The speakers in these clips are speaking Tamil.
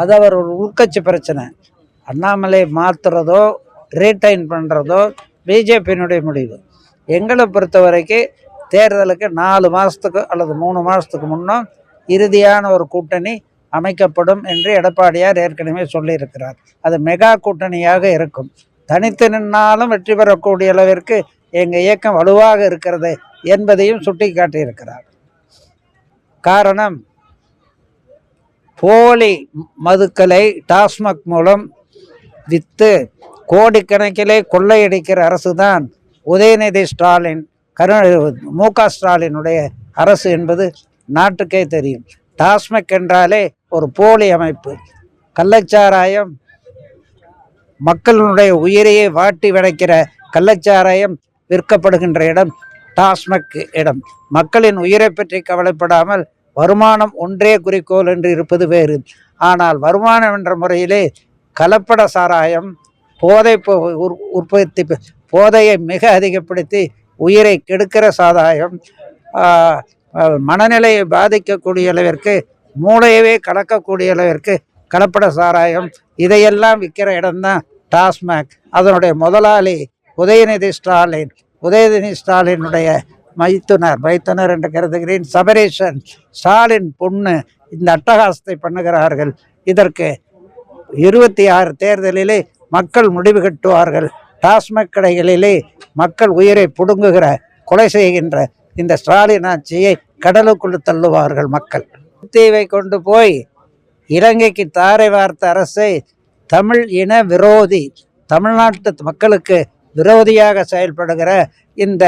அது அவர் ஒரு உள்கட்சி பிரச்சனை. அண்ணாமலை மாற்றுறதோ ரீடைன் பண்ணுறதோ பிஜேபியினுடைய முடிவு. எங்களை பொறுத்த வரைக்கும் தேர்தலுக்கு நாலு மாதத்துக்கு அல்லது மூணு மாதத்துக்கு முன்னும் இறுதியான ஒரு கூட்டணி அமைக்கப்படும் என்று எடப்பாடியார் ஏற்கனவே சொல்லியிருக்கிறார். அது மெகா கூட்டணியாக இருக்கும். தனித்து நின்னாலும் வெற்றி பெறக்கூடிய அளவிற்கு எங்கள் இயக்கம் வலுவாக இருக்கிறது என்பதையும் சுட்டிக்காட்டியிருக்கிறார். காரணம் போலி மதுக்களை டாஸ்மாக் மூலம் விற்று கோடிக்கணக்கிலே கொள்ளையடிக்கிற அரசு தான் உதயநிதி ஸ்டாலின் கரு மு க ஸ்டாலினுடைய அரசு என்பது நாட்டுக்கே தெரியும். டாஸ்மாக் என்றாலே ஒரு போலி அமைப்பு. கள்ளச்சாராயம் மக்களினுடைய உயிரையே வாட்டி விளைக்கிற கள்ளச்சாராயம் விற்கப்படுகின்ற இடம் டாஸ்மாக் இடம். மக்களின் உயிரை பற்றி கவலைப்படாமல் வருமானம் ஒன்றே குறிக்கோள் என்று இருப்பது வேறு. ஆனால் வருமானம் என்ற முறையிலே கலப்பட சாராயம் போதை உற்- உற்பத்தி போதையை மிக அதிகப்படுத்தி உயிரை கெடுக்கிற சாராயம் மனநிலையை பாதிக்கக்கூடிய அளவிற்கு மூளையவே கலக்கக்கூடிய அளவிற்கு கலப்பட சாராயம் இதையெல்லாம் விற்கிற இடம்தான் டாஸ்மாக். அதனுடைய முதலாளி உதயநிதி ஸ்டாலின். உதயநிதி ஸ்டாலினுடைய மைத்துனர் மைத்துனர் என்று கருதுகிறேன். சபரேஷன் ஸ்டாலின் பொண்ணு இந்த அட்டகாசத்தை பண்ணுகிறார்கள். இதற்கு இருபத்தி ஆறு தேர்தலிலே மக்கள் முடிவு கட்டுவார்கள். டாஸ்மாக் கடைகளிலே மக்கள் உயிரை புடுங்குகிற கொலை செய்கின்ற இந்த ஸ்டாலின் ஆட்சியை கடலுக்குள் தள்ளுவார்கள் மக்கள். தீவை கொண்டு போய் இலங்கைக்கு தாரை வார்த்த அரசை தமிழ் இன விரோதி தமிழ்நாட்டு மக்களுக்கு விரோதியாக செயல்படுகிற இந்த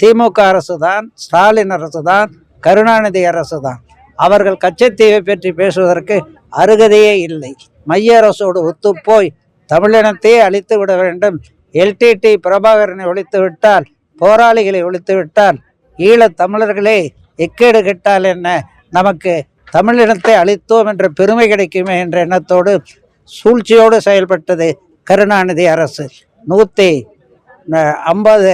திமுக அரசு தான் ஸ்டாலின் அரசு தான் கருணாநிதி அரசு தான் அவர்கள் கச்சத்தீவை பற்றி பேசுவதற்கு அருகதையே இல்லை. மைய அரசோடு ஒத்துப்போய் தமிழினத்தையே அழித்து விட வேண்டும் எல்டிடி பிரபாகரனை ஒழித்து விட்டால் போராளிகளை ஒழித்து விட்டால் ஈழத் தமிழர்களே எக்கேடு கெட்டால் என்ன? நமக்கு தமிழினத்தை அழித்தோம் என்ற பெருமை கிடைக்குமே என்ற எண்ணத்தோடு சூழ்ச்சியோடு செயல்பட்டது கருணாநிதி அரசு. நூற்றி ஐம்பது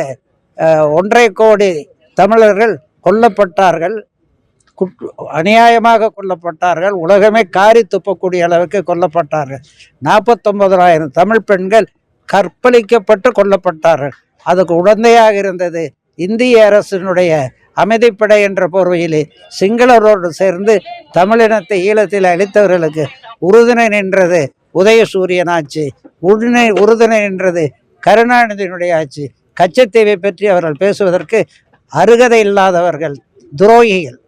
ஒன்றரை கோடி தமிழர்கள் கொல்லப்பட்டார்கள். குட்- அநியாயமாக கொல்லப்பட்டார்கள். உலகமே காரி துப்பக்கூடிய அளவுக்கு கொல்லப்பட்டார்கள். நாற்பத்தொன்பதாயிரம் தமிழ் பெண்கள் கற்பழிக்கப்பட்டு கொல்லப்பட்டார்கள். அதுக்கு உடந்தையாக இருந்தது இந்திய அரசினுடைய அமைதிப்படை என்ற போர்வையிலே சிங்களரோடு சேர்ந்து தமிழினத்தை ஈழத்தில் அளித்தவர்களுக்கு உறுதுணை நின்றது உதயசூரியன் ஆட்சி. உடனே உறுதுணை நின்றது கருணாநிதியினுடைய ஆட்சி. கச்சத்தீவை பற்றி அவர்கள் பேசுவதற்கு அருகதை இல்லாதவர்கள் துரோகிகள்.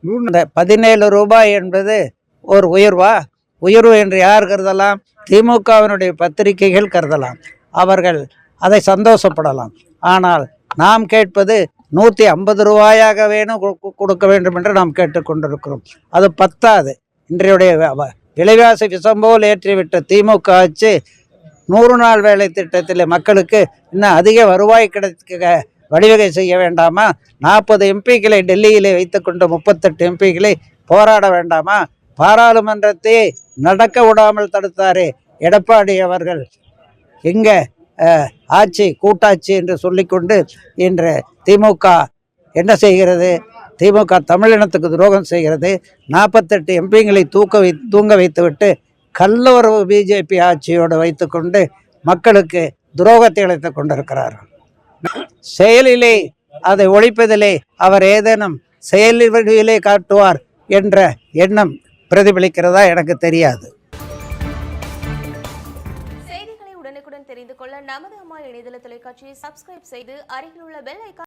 இந்த பதினேழு ரூபாய் என்பது ஒரு உயர்வா? உயர்வு என்று யார் கருதலாம்? திமுகவினுடைய பத்திரிகைகள் கருதலாம். அவர்கள் அதை சந்தோஷப்படலாம். ஆனால் நாம் கேட்பது நூற்றி ஐம்பது ரூபாயாக வேணும் கொடுக்க வேண்டும் என்று நாம் கேட்டுக்கொண்டிருக்கிறோம் அது பத்தாது. இன்றையுடைய வ- வ- விலைவாசி விஷம்போல் ஏற்றிவிட்ட திமுக ஆட்சி நூறு நாள் வேலை திட்டத்தில் மக்களுக்கு இன்னும் அதிக வருவாய் கிடைக்க வழிவகை செய்ய வேண்டாமா? நாற்பது எம்பிக்களை டெல்லியிலே வைத்துக்கொண்டு முப்பத்தெட்டு எம்பிக்களை போராட வேண்டாமா? பாராளுமன்றத்தை நடக்க விடாமல் தடுத்தாரே எடப்பாடி அவர்கள். எங்கே ஆட்சி கூட்டாட்சி என்று சொல்லிக்கொண்டு இன்று திமுக என்ன செய்கிறது? திமுக தமிழினத்துக்கு துரோகம் செய்கிறது. நாற்பத்தெட்டு எம்பிங்களை தூக்க வை தூங்க வைத்துவிட்டு கல்லவரவு பிஜேபி ஆட்சியோடு வைத்துக்கொண்டு மக்களுக்கு துரோகத்தை இழைத்து கொண்டிருக்கிறார்கள் செயலிலே அதை ஒழிப்பதிலே அவர் ஏதேனும் செயலிலே காட்டுவார் என்ற எண்ணம் பிரதிபலிக்கிறதா எனக்கு தெரியாது. செய்திகளை உடனுக்குடன் தெரிந்து கொள்ள நமது அம்மா இணையதள தொலைக்காட்சியை சப்ஸ்கிரைப் செய்து அருகில் உள்ள பெல் ஐக்கான்